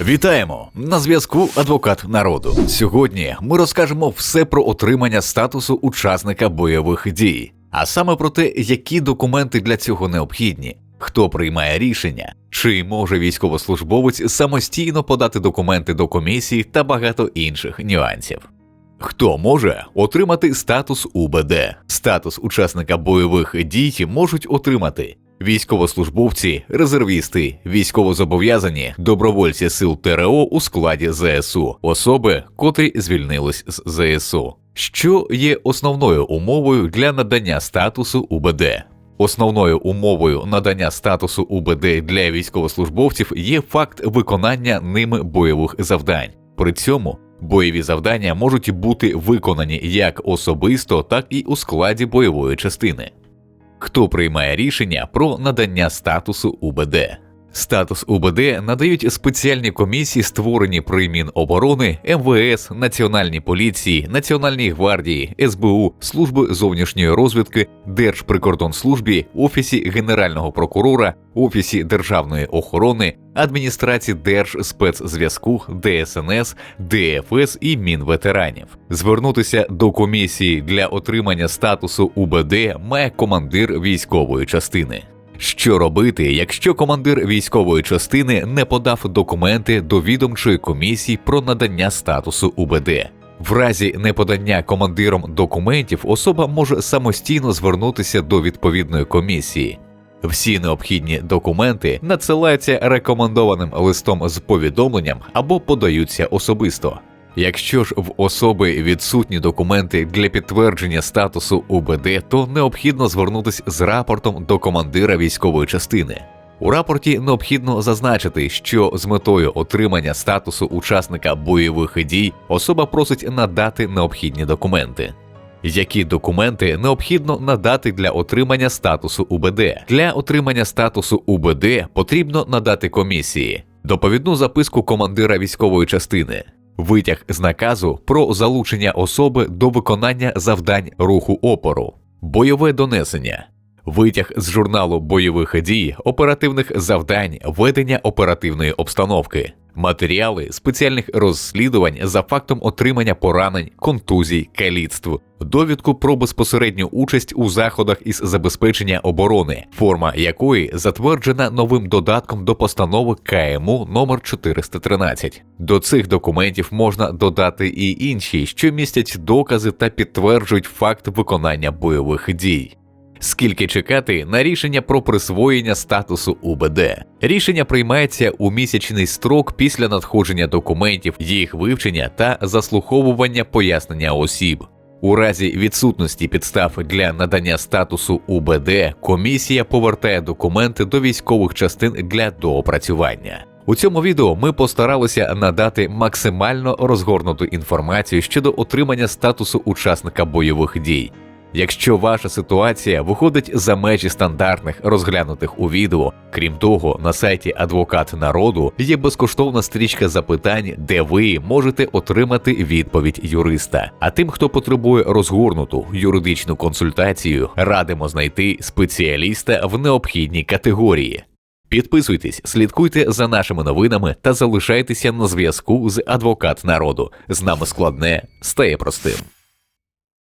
Вітаємо на зв'язку адвокат народу. Сьогодні ми розкажемо все про отримання статусу учасника бойових дій, а саме про те, які документи для цього необхідні, хто приймає рішення, чи може військовослужбовець самостійно подати документи до комісії та багато інших нюансів. Хто може отримати статус УБД? Статус учасника бойових дій можуть отримати військовослужбовці, резервісти, військовозобов'язані, добровольці сил ТРО у складі ЗСУ, особи, котрі звільнились з ЗСУ. Що є основною умовою для надання статусу УБД? Основною умовою надання статусу УБД для військовослужбовців є факт виконання ними бойових завдань. При цьому бойові завдання можуть бути виконані як особисто, так і у складі бойової частини. Хто приймає рішення про надання статусу УБД? Статус УБД надають спеціальні комісії, створені при Міноборони, МВС, Національній поліції, Національній гвардії, СБУ, Служби зовнішньої розвідки, Держприкордонслужбі, Офісі Генерального прокурора, Офісі Державної охорони, адміністрації Держспецзв'язку, ДСНС, ДФС і Мінветеранів. Звернутися до комісії для отримання статусу УБД має командир військової частини. Що робити, якщо командир військової частини не подав документи до відомчої комісії про надання статусу УБД? В разі неподання командиром документів особа може самостійно звернутися до відповідної комісії. Всі необхідні документи надсилаються рекомендованим листом з повідомленням або подаються особисто. Якщо ж в особи відсутні документи для підтвердження статусу УБД, то необхідно звернутися з рапортом до командира військової частини. У рапорті необхідно зазначити, що з метою отримання статусу учасника бойових дій особа просить надати необхідні документи. Які документи необхідно надати для отримання статусу УБД? Для отримання статусу УБД потрібно надати комісії, доповідну записку командира військової частини, витяг з наказу про залучення особи до виконання завдань руху опору, бойове донесення, витяг з журналу бойових дій, оперативних завдань, ведення оперативної обстановки, матеріали спеціальних розслідувань за фактом отримання поранень, контузій, каліцтв, довідку про безпосередню участь у заходах із забезпечення оборони, форма якої затверджена новим додатком до постанови КМУ номер 413. До цих документів можна додати і інші, що містять докази та підтверджують факт виконання бойових дій. Скільки чекати на рішення про присвоєння статусу УБД? Рішення приймається у місячний строк після надходження документів, їх вивчення та заслуховування пояснення осіб. У разі відсутності підстав для надання статусу УБД комісія повертає документи до військових частин для доопрацювання. У цьому відео ми постаралися надати максимально розгорнуту інформацію щодо отримання статусу учасника бойових дій. Якщо ваша ситуація виходить за межі стандартних розглянутих у відео, крім того, на сайті Адвокат народу є безкоштовна стрічка запитань, де ви можете отримати відповідь юриста. А тим, хто потребує розгорнуту юридичну консультацію, радимо знайти спеціаліста в необхідній категорії. Підписуйтесь, слідкуйте за нашими новинами та залишайтеся на зв'язку з адвокат народу. З нами складне стає простим.